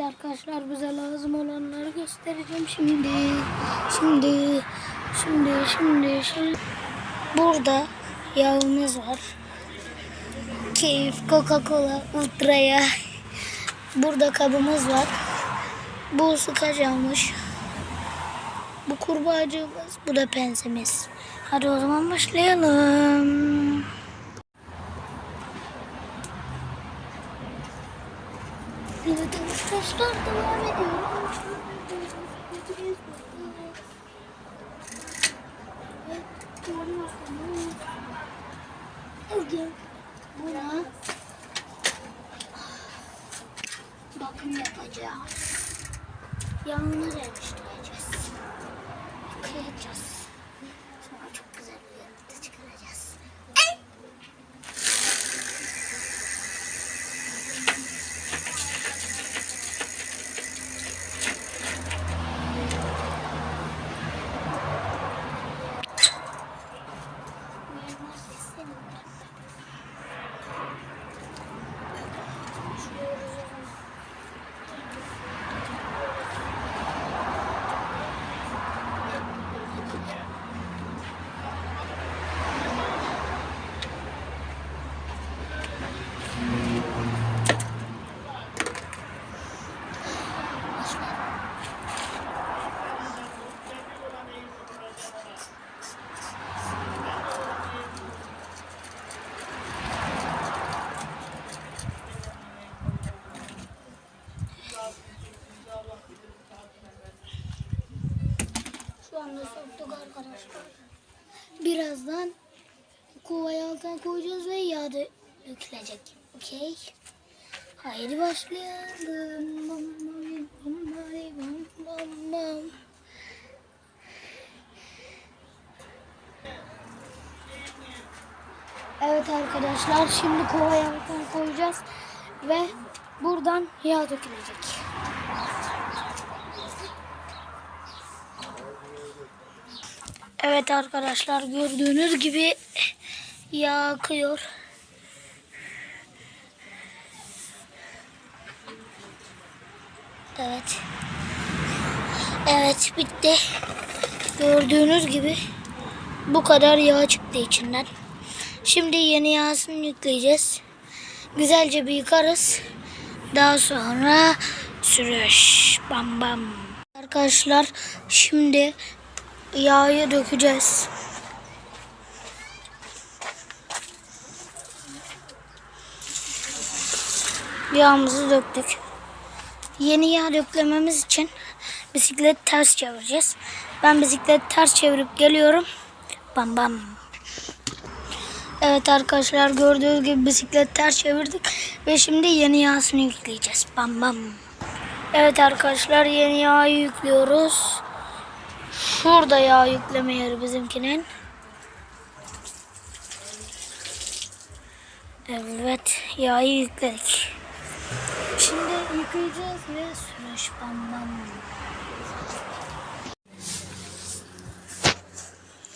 Evet arkadaşlar bize lazım olanları göstereceğim şimdi. Şimdi, şimdi, şimdi, şimdi. Burada yağımız var. Keyif, Coca-Cola, Ultra'ya. Burada kabımız var. Bu sıkacağımış. Bu kurbağacığımız, bu da pensemiz. Hadi o zaman başlayalım. Evet arkadaşlar devam ediyoruz. Bugün buna bakım yapacağız. Yanına yerleştireceğiz. Yıkayacağız. Birazdan kovayı altına koyacağız ve yağ dökülecek. Okey. Haydi başlayalım. Evet arkadaşlar şimdi kovayı altına koyacağız ve buradan yağ dökülecek. Evet arkadaşlar gördüğünüz gibi yağ akıyor. Evet. Evet bitti. Gördüğünüz gibi bu kadar yağ çıktı içinden. Şimdi yeni yağsını yükleyeceğiz. Güzelce bir yıkarız. Daha sonra sürüş. Bam bam. Arkadaşlar şimdi yağı dökeceğiz. Yağımızı döktük. Yeni yağ döklememiz için bisiklet ters çevireceğiz. Ben bisiklet ters çevirip geliyorum. Bam bam. Evet arkadaşlar gördüğünüz gibi bisiklet ters çevirdik ve şimdi yeni yağsını yükleyeceğiz. Bam bam. Evet arkadaşlar yeni yağı yüklüyoruz. Şurada yağ yükleme yeri bizimkinin. Evet yağı yükledik. Şimdi yıkayacağız ve sürüş bam bam.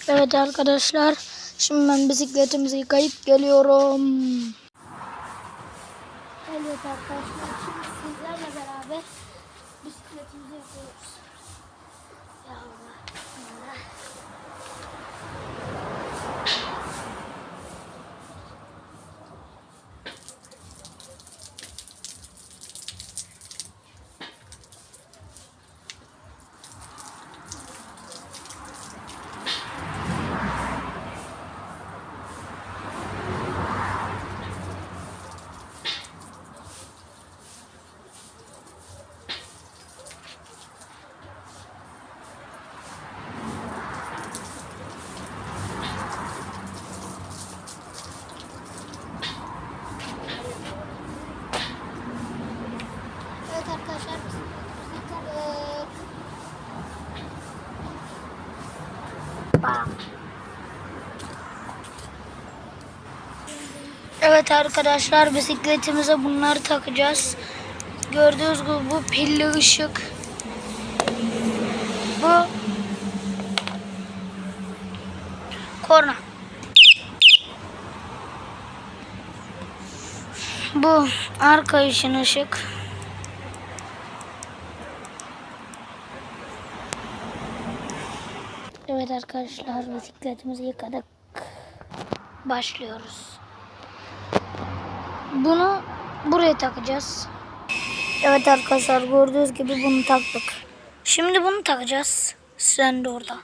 Evet arkadaşlar şimdi ben bisikletimizi yıkayıp geliyorum. Evet arkadaşlar şimdi sizlerle beraber bisikletimizi yapıyoruz. Ya Evet arkadaşlar bisikletimize bunları takacağız. Gördüğünüz gibi bu pilli ışık. Bu korna. Bu arka için ışık. Evet arkadaşlar bisikletimizi yıkadık. Başlıyoruz. Bunu buraya takacağız. Evet arkadaşlar gördüğünüz gibi bunu taktık. Şimdi bunu takacağız. Sen de orada.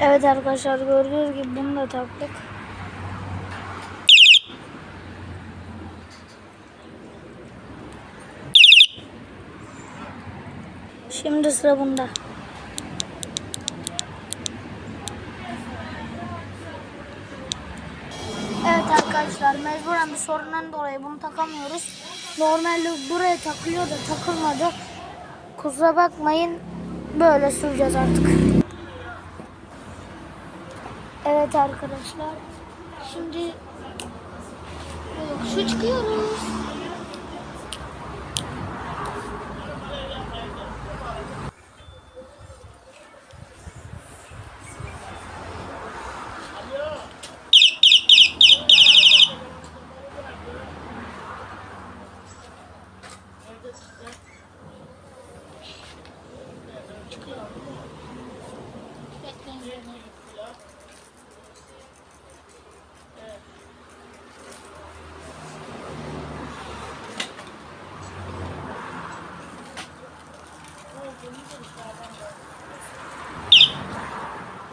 Evet arkadaşlar gördüğünüz gibi bunu da taktık. Şimdi sıra bunda. Evet arkadaşlar mecburen bir sorundan dolayı bunu takamıyoruz. Normalde buraya takılıyor da takılmadı. Kusura bakmayın böyle süreceğiz artık. Evet arkadaşlar. Şimdi yokuşa çıkıyoruz.